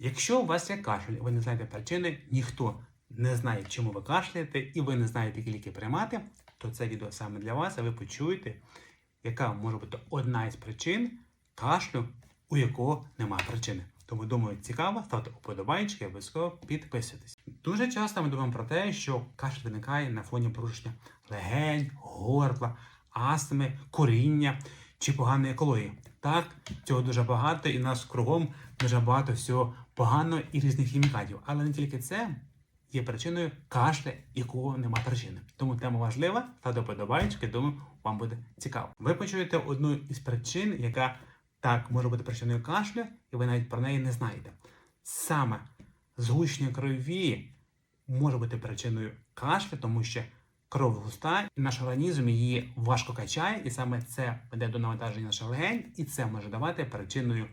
Якщо у вас є кашель, ви не знаєте причини, ніхто не знає, чому ви кашляєте, і ви не знаєте, які ліки приймати, то це відео саме для вас, а ви почуєте, яка може бути одна із причин кашлю, у якого немає причини. Тому думаю, цікаво, ставте уподобайки і обов'язково підписуйтесь. Дуже часто ми думаємо про те, що кашель виникає на фоні порушення легень, горла, астми, куріння чи поганої екології. Так, цього дуже багато, і нас кругом дуже багато всього поганого і різних хімікатів. Але не тільки це є причиною кашля, якого немає причини. Тому тема важлива, ставте вподобайки, думаю, вам буде цікаво. Ви почуєте одну із причин, яка так може бути причиною кашлю, і ви навіть про неї не знаєте. Саме згущення крові може бути причиною кашлю, тому що кров густа, і наш організм її важко качає, і саме це веде до навантаження наших легень, і це може давати причиною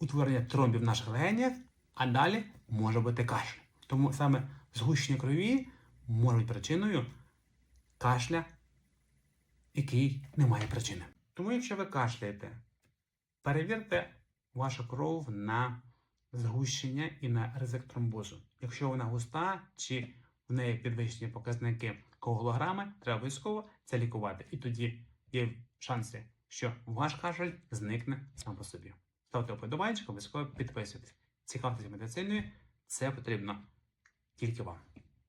утворення тромбів в наших легенях, а далі може бути кашель. Тому саме згущення крові може бути причиною кашля, який не має причини. Тому, якщо ви кашляєте, перевірте вашу кров на згущення і на ризик тромбозу. Якщо вона густа чи в неї підвищені показники коагулограми, треба обов'язково це лікувати. І тоді є шанси, що ваш кашель зникне сам по собі. Ставте вподобайчик, обов'язково підписуйтесь. Цікавтеся медициною, це потрібно тільки вам.